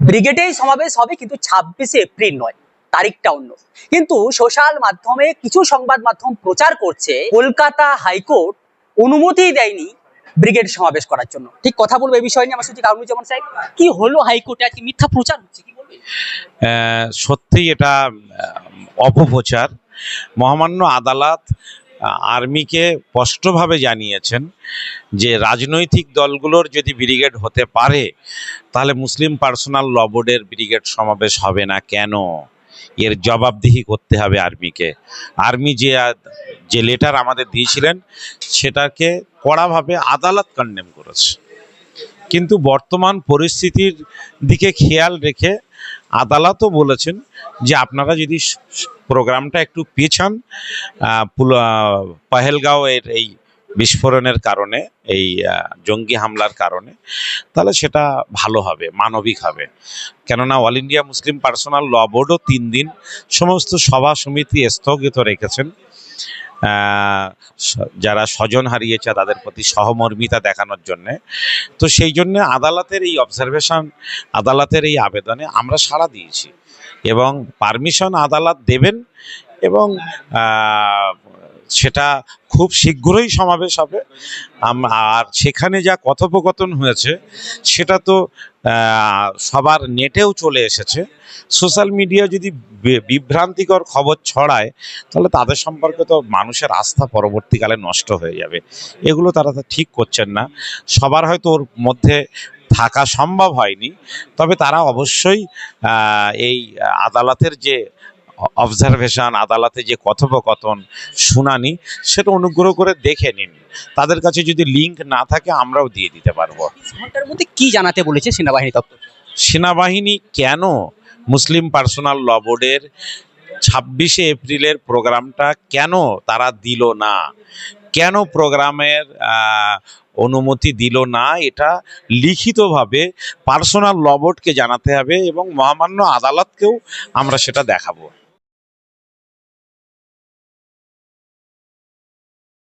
ব্রিগেডেই সমাবেশ হবে কিন্তু ছাব্বিশে এপ্রিল নয়, তারিখটা অন্য। কিন্তু সোশ্যাল মাধ্যমে কিছু সংবাদ মাধ্যম প্রচার করছে, কলকাতা হাইকোর্ট অনুমতি দেয়নি ব্রিগেড সমাবেশ করার জন্য। ঠিক কথা বলব এই বিষয় নিয়ে আমার সাথে কারণুজ্জামান সাহেব? কি হলো হাইকোর্টে? আজকে মিথ্যা প্রচার হচ্ছে, কি বলবেন সত্যি এটা অপপ্রচার। মহামান্য আদালত আর্মিকে স্পষ্টভাবে জানিয়েছেন যে রাজনৈতিক দলগুলোর যদি ব্রিগেড হতে পারে, তাহলে মুসলিম পার্সোনাল ল বোর্ডের ব্রিগেড সমাবেশ হবে না কেন? এর জবাবদিহি করতে হবে আর্মিকে। আর্মি যে যে লেটার আমাদের দিয়েছিলেন, সেটাকে কড়াভাবে আদালত কন্ডেম করেছে। কিন্তু বর্তমান পরিস্থিতির দিকে খেয়াল রেখে আদালতও বলেছেন যে আপনারা যদি প্রোগ্রামটা একটু পেছান পাহেলগাঁওয়ের এই বিস্ফোরণের কারণে, এই জঙ্গি হামলার কারণে, তাহলে সেটা ভালো হবে, মানবিক হবে। কেননা all India Muslim personal law বোর্ডও তিন দিন সমস্ত সভা সমিতি স্থগিত রেখেছেন। যারা স্বজন হারিয়েছে তাদের প্রতি সহমর্মিতা দেখানোর জন্যে। তো সেই জন্য আদালতের এই অবজারভেশন আদালতের এই আবেদনে আমরা সাড়া দিয়েছি। এবং পারমিশন আদালত দেবেন এবং সেটা খুব শীঘ্রই সমাবেশ হবে। আর সেখানে যা কথোপকথন হয়েছে, সেটা তো সবার নেটেও চলে এসেছে। সোশ্যাল মিডিয়া যদি বিভ্রান্তিকর খবর ছড়ায়, তাহলে তাদের সম্পর্কে তো মানুষের আস্থা পরবর্তীকালে নষ্ট হয়ে যাবে। এগুলো তারা তো ঠিক করছেন না। সবার হয়তো ওর মধ্যে থাকা সম্ভব হয়নি। তবে তারা অবশ্যই এই আদালতের যে অবজারভেশন আদালতে যে কথোপকথন শুনানি সেটা অনুগ্রহ করে দেখে নিন। তাদের কাছে যদি লিঙ্ক না থাকে আমরাও দিয়ে দিতে পারব। ঘণ্টার মধ্যে কি জানাতে বলেছে সেনাবাহিনী দপ্তর? সেনাবাহিনী কেন মুসলিম পার্সোনাল ল বোর্ডের ছাব্বিশে এপ্রিলের প্রোগ্রামটা কেন তারা দিল না? কেন প্রোগ্রামের অনুমতি দিল না? এটা লিখিতভাবে পার্সোনাল ল বোর্ডকে জানাতে হবে এবং মহামান্য আদালতকেও আমরা সেটা দেখাবো।